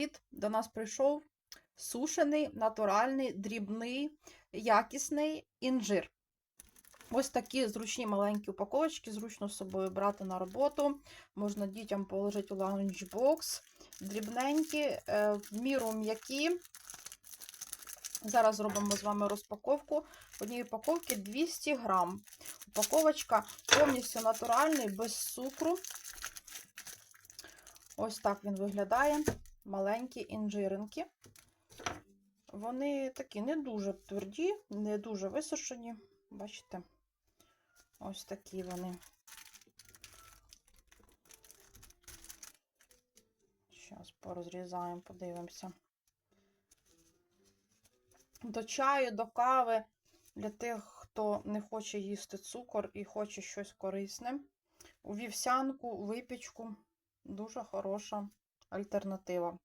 Привіт! До нас прийшов сушений, натуральний, дрібний, якісний інжир. Ось такі зручні маленькі упаковочки, зручно з собою брати на роботу. Можна дітям положити у лаунчбокс. Дрібненькі, е, в міру м'які. Зараз зробимо з вами розпаковку. В одній упаковці 200 грам. Упаковочка повністю натуральний, без цукру. Ось так він виглядає. Маленькі інжиринки. Вони такі не дуже тверді, не дуже висушені. Бачите? Ось такі вони. Зараз порозрізаємо, подивимося. До чаю, до кави для тих, хто не хоче їсти цукор і хоче щось корисне. У вівсянку, у випічку дуже хороша альтернатива.